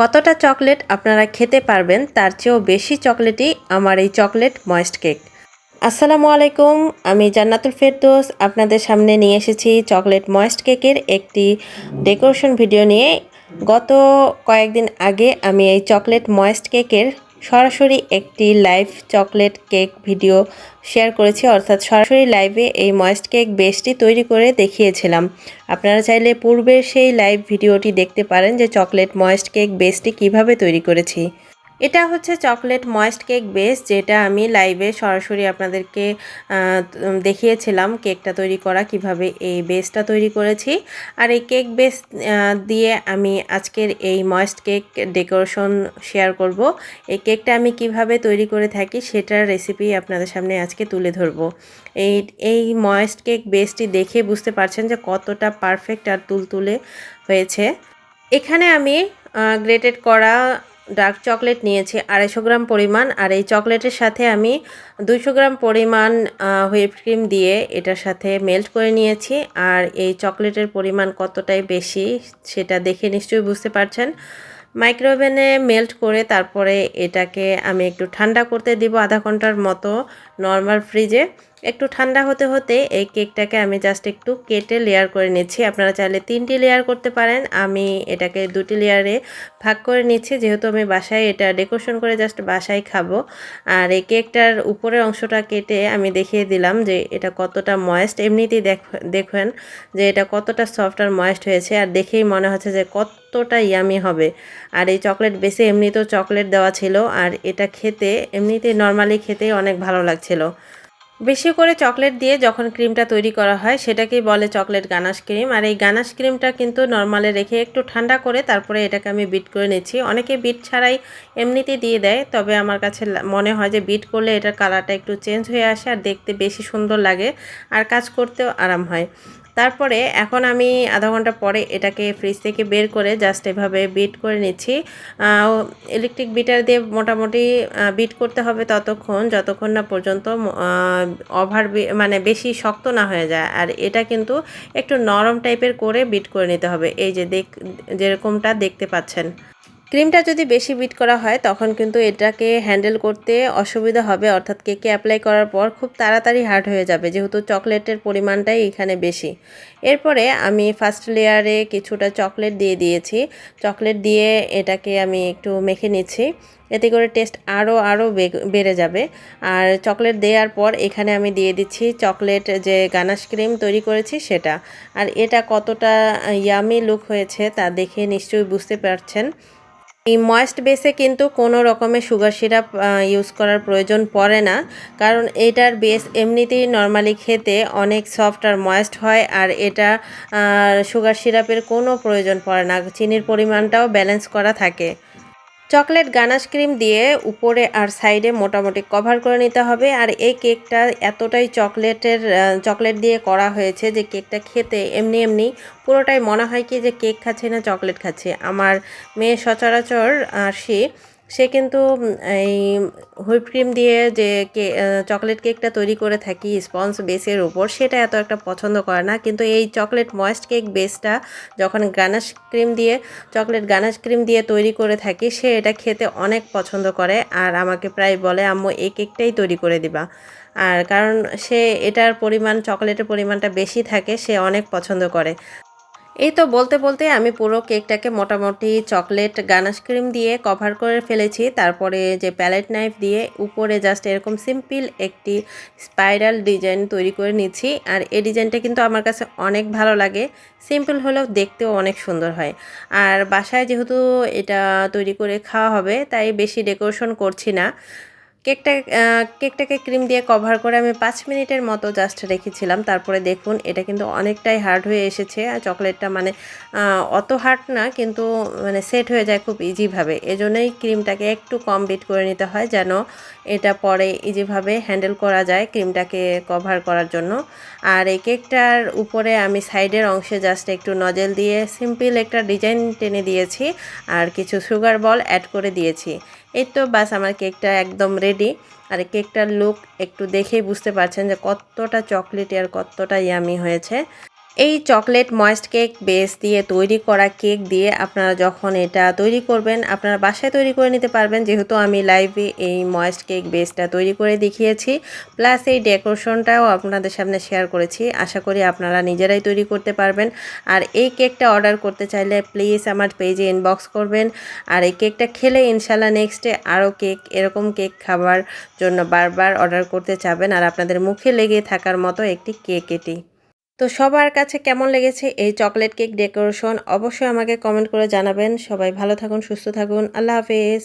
কতটা চকলেট আপনারা খেতে পারবেন, তার চেয়েও বেশি চকলেটই আমার এই চকলেট ময়েস্ট কেক। আসসালামু আলাইকুম, আমি জান্নাতুল ফেরদোস, আপনাদের সামনে নিয়ে এসেছি চকলেট ময়েস্ট কেকের একটি ডেকোরেশন ভিডিও নিয়ে। গত কয়েকদিন আগে আমি এই চকলেট ময়েস্ট কেকের সরাসরি একটি live chocolate cake video share করেছি, অর্থাৎ সরাসরি লাইভে এই ময়েস্ট কেক বেসটি তৈরি করে দেখিয়েছিলাম। আপনারা চাইলে পূর্বের সেই লাইভ ভিডিওটি দেখতে পারেন যে চকলেট ময়েস্ট কেক বেসটি কীভাবে তৈরি করেছি। এটা হচ্ছে চকলেট ময়েস্ট কেক বেস, যেটা আমি লাইভে সরাসরি আপনাদেরকে দেখিয়েছিলাম কেকটা তৈরি করা, কীভাবে এই বেসটা তৈরি করেছি। আর এই কেক বেস দিয়ে আমি আজকের এই ময়েস্ট কেক ডেকোরেশন শেয়ার করব। এই কেকটা আমি কীভাবে তৈরি করে থাকি সেটার রেসিপি আপনাদের সামনে আজকে তুলে ধরবো। এই এই ময়েস্ট কেক বেসটি দেখে বুঝতে পারছেন যে কতটা পারফেক্ট আর তুলতুলে হয়েছে। এখানে আমি গ্রেটেড করা ডার্ক চকলেট নিয়েছি, আড়াইশো গ্রাম পরিমাণ। আর এই চকলেটের সাথে আমি দুশো গ্রাম পরিমাণ হুইপ ক্রিম দিয়ে এটার সাথে মেল্ট করে নিয়েছি। আর এই চকলেটের পরিমাণ কতটাই বেশি সেটা দেখে নিশ্চয়ই বুঝতে পারছেন। মাইক্রোওভেনে মেল্ট করে তারপরে এটাকে আমি একটু ঠান্ডা করতে দিব আধা ঘণ্টার মতো নর্মাল ফ্রিজে। একটু ঠান্ডা হতে হতে এই কেকটাকে আমি জাস্ট একটু কেটে লেয়ার করে নিচ্ছি। আপনারা চাইলে তিনটি লেয়ার করতে পারেন। আমি এটাকে দুটি লেয়ারে ভাগ করে নিচ্ছি। যেহেতু আমি বাসায় এটা ডেকোরেশন করে জাস্ট বাসায় খাব। আর এই কেকটার উপরের অংশটা কেটে আমি দেখিয়ে দিলাম যে এটা কতটা ময়েস্ট এমনিতেই দেখ, দেখেন যে এটা কতটা সফট আর ময়েস্ট হয়েছে। আর দেখেই মনে হচ্ছে যে কতটা ইয়ামি হবে। আর এই চকলেট বেশি, এমনিতেও চকলেট দেওয়া ছিল। আর এটা খেতে, এমনিতেই নর্মালি খেতেই অনেক ভালো লাগছিল। বেশি করে চকলেট দিয়ে যখন ক্রিমটা তৈরি করা হয়, সেটাকেই বলে চকলেট গানাশ ক্রিম। আর এই গানাশ ক্রিমটা কিন্তু নর্মালে রেখে একটু ঠান্ডা করে তারপরে এটাকে আমি বিট করে নিচ্ছি। অনেকে বিট ছাড়াই এমনিতে দিয়ে দেয়, তবে আমার কাছে মনে হয় যে বিট করলে এটার কালারটা একটু চেঞ্জ হয়ে আসে আর দেখতে বেশি সুন্দর লাগে আর কাজ করতেও আরাম হয়। তারপরে এখন আমি আধা ঘণ্টা পরে এটাকে ফ্রিজ থেকে বের করে জাস্ট এভাবে বিট করে নিচ্ছি। ইলেকট্রিক বিটার দিয়ে মোটামুটি বিট করতে হবে ততক্ষণ, যতক্ষণ না পর্যন্ত ওভার মানে বেশি শক্ত না হয়ে যায়। আর এটা কিন্তু একটু নরম টাইপের করে বিট করে নিতে হবে। এই যে দেখ যেরকমটা দেখতে পাচ্ছেন। ক্রিমটা যদি বেশি বিট করা হয়, তখন কিন্তু এটাকে হ্যান্ডেল করতে অসুবিধা হবে। অর্থাৎ কেকে অ্যাপ্লাই করার পর খুব তাড়াতাড়ি হার্ড হয়ে যাবে, যেহেতু চকলেটের পরিমাণটাই এখানে বেশি। এরপরে আমি ফার্স্ট লেয়ারে কিছুটা চকলেট দিয়ে দিয়েছি। চকলেট দিয়ে এটাকে আমি একটু মেখে নিচ্ছি। এতে করে টেস্ট আরও আরও বেড়ে যাবে। আর চকলেট দেওয়ার পর এখানে আমি দিয়ে দিচ্ছি চকলেট যে গানাশ ক্রিম তৈরি করেছি সেটা। আর এটা কতটা ইয়ামি লুক হয়েছে তা দেখে নিশ্চয়ই বুঝতে পারছেন। এই ময়েস্ট বেসে কিন্তু কোনো রকমের সুগার সিরাপ ইউজ করার প্রয়োজন পড়ে না। কারণ এটার বেস এমনিতেই নর্মালি খেতে অনেক সফট আর ময়েস্ট হয়, আর এটা সুগার সিরাপের কোনো প্রয়োজন পড়ে না। চিনির পরিমাণটাও ব্যালেন্স করা থাকে। চকলেট গানাশ ক্রিম দিয়ে উপরে আর সাইডে মোটামুটি কভার করে নিতে হবে। আর এই কেকটা এতটাই চকলেটের চকলেট দিয়ে করা হয়েছে যে কেকটা খেতে এমনি এমনি পুরোটাই মনে হয় কি যে কেক খাচ্ছে না চকলেট খাচ্ছে। আমার মেয়ে সচরাচর আসি সে কিন্তু এই হুইপ ক্রিম দিয়ে যে কে চকলেট কেকটা তৈরি করে থাকি স্পঞ্জ বেসের উপর, সেটা এত একটা পছন্দ করে না। কিন্তু এই চকলেট ময়েস্ট কেক বেসটা যখন গানাশ ক্রিম দিয়ে, চকলেট গানাশ ক্রিম দিয়ে তৈরি করে থাকি, সে এটা খেতে অনেক পছন্দ করে। আর আমাকে প্রায় বলে, আম্মু, এই কেকটাই তৈরি করে দিবা। আর কারণ সে এটার পরিমাণ, চকলেটের পরিমাণটা বেশি থাকে, সে অনেক পছন্দ করে। এই তো বলতে বলতে আমি পুরো কেকটাকে মোটামুটি চকলেট গানাশ ক্রিম দিয়ে কভার করে ফেলেছি। তারপরে যে প্যালেট নাইফ দিয়ে উপরে জাস্ট এরকম সিম্পল একটি স্পাইরাল ডিজাইন তৈরি করে নিচ্ছি। আর এই ডিজাইনটা কিন্তু আমার কাছে অনেক ভালো লাগে। সিম্পল হলেও দেখতেও অনেক সুন্দর হয়। আর বাসায় যেহেতু এটা তৈরি করে খাওয়া হবে, তাই বেশি ডেকোরেশন করছি না। কেকটা কেকটাকে ক্রিম দিয়ে কভার করে আমি পাঁচ মিনিটের মতো জাস্ট রেখেছিলাম। তারপরে দেখুন, এটা কিন্তু অনেকটাই হার্ড হয়ে এসেছে। আর চকলেটটা মানে অত হার্ড না, কিন্তু মানে সেট হয়ে যায় খুব ইজিভাবে। এজন্যই ক্রিমটাকে একটু কম বিট করে নিতে হয় যেন এটা পরে ইজিভাবে হ্যান্ডেল করা যায় ক্রিমটাকে কভার করার জন্য। আর এই কেকটার উপরে আমি সাইডের অংশে জাস্ট একটু নজেল দিয়ে সিম্পল একটা ডিজাইন টেনে দিয়েছি। আর কিছু সুগার বল অ্যাড করে দিয়েছি। এই তো বাস, আমার কেকটা একদম রেডি আর কেকটার লুক একটু দেখেই বুঝতে পারছেন যে কতটা চকলেটি আর কতটা ইয়ামি হয়েছে। এই চকলেট ময়েস্ট কেক বেস দিয়ে তৈরি করা কেক দিয়ে আপনারা যখন এটা তৈরি করবেন, আপনারা বাসায় তৈরি করে নিতে পারবেন। যেহেতু আমি লাইভে এই ময়েস্ট কেক বেসটা তৈরি করে দেখিয়েছি, প্লাস এই ডেকোরেশনটাও আপনাদের সামনে শেয়ার করেছি। আশা করি আপনারা নিজেরাই তৈরি করতে পারবেন। আর এই কেকটা অর্ডার করতে চাইলে প্লিজ আমার পেজে ইনবক্স করবেন। আর এই কেকটা খেলে ইনশাল্লাহ নেক্সটে আরও কেক, এরকম কেক খাবার জন্য বারবার অর্ডার করতে চাবেন। আর আপনাদের মুখে লেগে থাকার মতো একটি কেক এটি। তো সবার কাছে কেমন লেগেছে এই চকলেট কেক ডেকোরেশন অবশ্যই আমাকে কমেন্ট করে জানাবেন। সবাই ভালো থাকুন, সুস্থ থাকুন। আল্লাহ হাফেজ।